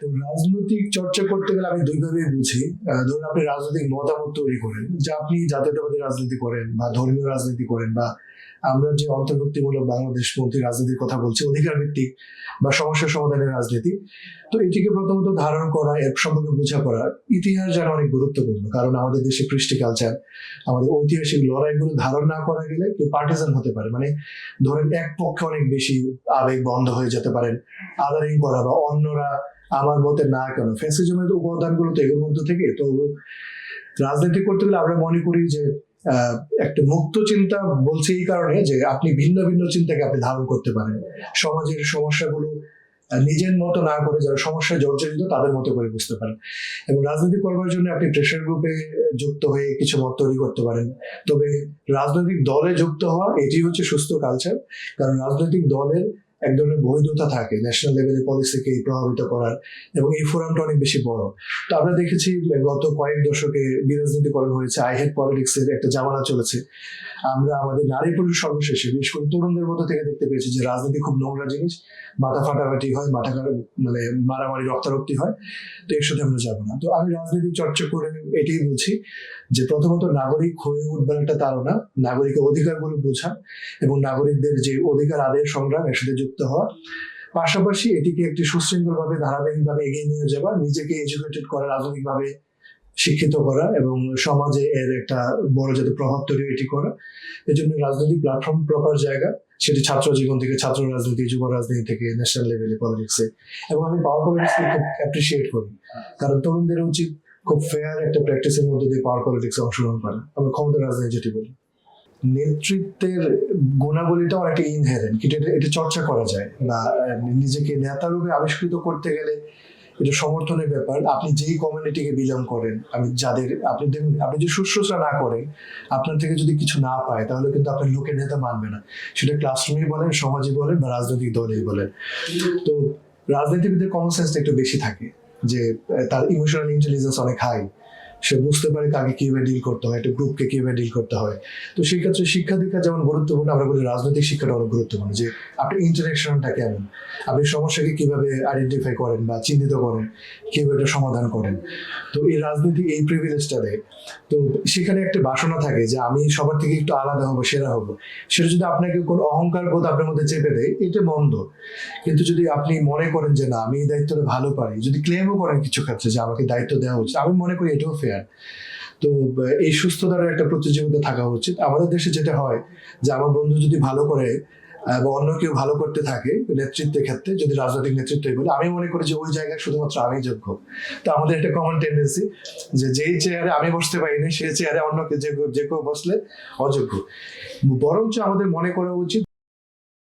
তো রাজনৈতিক চর্চা করতে গেলে আমি দুইভাবে বুঝি। ধরুন আপনি রাজনৈতিক মতামত তৈরি করেন যে আপনি জাতীয়তাবাদী রাজনীতি করেন বা ধর্মীয় রাজনীতি করেন বা আমরা যে অন্তর্ভুক্তিমূলক বাংলাদেশ পন্থী রাজনীতির কথা বলছি অধিকার ভিত্তিক বা সমস্যা সমাধানের রাজনীতি। তো এটিকে প্রথমত ধারণ করা, এর সম্পর্কে বোঝাপড়া, ইতিহাস জানা অনেক গুরুত্বপূর্ণ। কারণ আমাদের দেশে কৃষ্টি কালচার, আমাদের ঐতিহাসিক লড়াইগুলো ধারণ না করা গেলে কেউ পার্টিজান হতে পারে। মানে ধরেন এক পক্ষে অনেক বেশি আবেগ বন্ধ হয়ে যেতে পারেন আদারিং করা বা অন্যরা আমার মতে না কেন? ফ্যাসিজমের উপাদানগুলো তো এগুলোর মধ্যে থেকে। তো রাজনীতি করতে গেলে আমরা মনে করি যে একটা মুক্ত চিন্তা বলছে এই কারণে যে আপনি ভিন্ন ভিন্ন চিন্তাকে আপনি ধারণ করতে পারেন। সমাজের সমস্যাগুলো নিজের মতো না করে যারা সমস্যায় জর্জরিত তাদের মতো করে বুঝতে পারেন। এবং রাজনীতি করবার জন্য আপনি প্রেশার গ্রুপে যুক্ত হয়ে কিছু মত তৈরি করতে পারেন। তবে রাজনৈতিক দলে যুক্ত হওয়া, এটি হচ্ছে সুস্থ কালচার কারণ রাজনৈতিক দলের এক ধরনের বৈধতা থাকে ন্যাশনাল লেভেলের পলিসিকে প্রভাবিত করার এবং এই ফোরামটা অনেক বেশি বড়। তো আমরা দেখেছি, গত কয়েক দশকে বিরাজনীতিকরণ হয়েছে আই হেড পলিটিক্স এর একটা জামানা চলেছে। আমরা আমাদের নারী পুরুষ সর্বশেষে, বিশেষ করে তরুণদের মধ্যে থেকে দেখতে পেয়েছি যে রাজনীতি খুব নোংরা জিনিস, মাথা ফাটাফাটি হয়, মাথা মানে মারামারি, রক্তারক্তি হয়, তো এর সাথে আমরা যাব না। তো আমি রাজনীতি চর্চা করে এটাই বুঝি যে প্রথমত নাগরিক হয়ে উঠবার একটা তারা নাগরিকের অধিকারগুলো বোঝা এবং নাগরিকদের যে অধিকার আদায়ের সংগ্রাম, এর সাথে যুক্ত হওয়া। পাশাপাশি এটিকে একটি সুশৃঙ্খলভাবে, ধারাবাহিকভাবে এগিয়ে নিয়ে যাওয়া, নিজেকে এডুকেটেড করা, রাজনৈতিকভাবে শিক্ষিত করা এবং সমাজে এর একটা বড় যাতে প্রভাব তৈরি, এটি করা। এই জন্য রাজনৈতিক প্ল্যাটফর্ম প্রপার জায়গা, সেটি ছাত্র জীবন থেকে ছাত্র রাজনীতি, যুব রাজনীতি থেকে ন্যাশনাল লেভেলে পলিটিক্সে এবং আমি পাওয়ার পলিটিক্সকে খুব অ্যাপ্রিসিয়েট করি। কারণ তরুণদের উচিত খুব ফেয়ার একটা প্র্যাকটিসের মধ্যে দিয়ে পাওয়ার পলিটিক্সে অংশগ্রহণ করা। আমরা ক্ষমতা রাজনীতি যেটি বলি। নেতৃত্বের গুণাবলীটা অনেকটা ইনহেরেন্ট কিন্তু এটা এটা চর্চা করা যায় বা নিজেকে নেতা রূপে আবিষ্কৃত করতে গেলে সমর্থনের ব্যাপার। আপনি যেই কমিউনিটিকে বিলং করেন, আমি যাদের, আপনি দেখুন, আপনি যদি শুশ্রূষা না করেন, আপনার থেকে যদি কিছু না পায়, তাহলে কিন্তু আপনার লোকের নেতা মানবে না। সেটা ক্লাসরুমেই বলেন, সমাজে বলেন বা রাজনৈতিক দলেই বলেন। তো রাজনীতিবিদের কমন সেন্সটা একটু বেশি থাকে যে, তার ইমোশনাল ইন্টেলিজেন্স অনেক হাই সে বুঝতে পারে কাকে কীভাবে ডিল করতে হয়, একটা গ্রুপকে কীভাবে ডিল করতে হয়। তো সেই ক্ষেত্রে শিক্ষা দীক্ষা যেমন গুরুত্বপূর্ণ, আমরা বলি রাজনৈতিক শিক্ষাটা অনেক গুরুত্বপূর্ণ যে আপনার ইন্টারেকশনটা কেমন? আপনি সমস্যাকে কীভাবে আইডেন্টিফাই করেন বা চিহ্নিত করেন, কীভাবে এটা সমাধান করেন? তো এই রাজনীতি এই প্রিভিলেজটা দেয়। তো সেখানে একটা বাসনা থাকে যে আমি সবার থেকে একটু আলাদা হব, সেরা হব। সেটা যদি আপনাকে কোনো অহংকার বোধ আপনার মধ্যে চেপে দেয়, এটা মন্দ। কিন্তু যদি আপনি মনে করেন যে না, আমি এই দায়িত্বটা ভালো পারি, যদি ক্লেমও করেন কিছু ক্ষেত্রে যে আমাকে দায়িত্ব দেওয়া উচিত, আমি মনে করি এটাও ফেয়ার তো এই সুস্থতার একটা প্রতিযোগিতা থাকা উচিত। আমাদের দেশে যেটা হয় যে, আমার বন্ধু যদি ভালো করে বা অন্য কেউ ভালো করতে থাকে নেতৃত্বের ক্ষেত্রে, যদি রাজনৈতিক নেতৃত্ব বলে, আমি মনে করি যে, ওই জায়গায় শুধুমাত্র আমি যোগ্য। তো আমাদের একটা কমন টেন্ডেন্সি যে, যেই চেয়ারে আমি বসতে পারিনি, সেই চেয়ারে অন্য কেউ- যে কেউ বসলে অযোগ্য। বরঞ্চ আমাদের মনে করা উচিত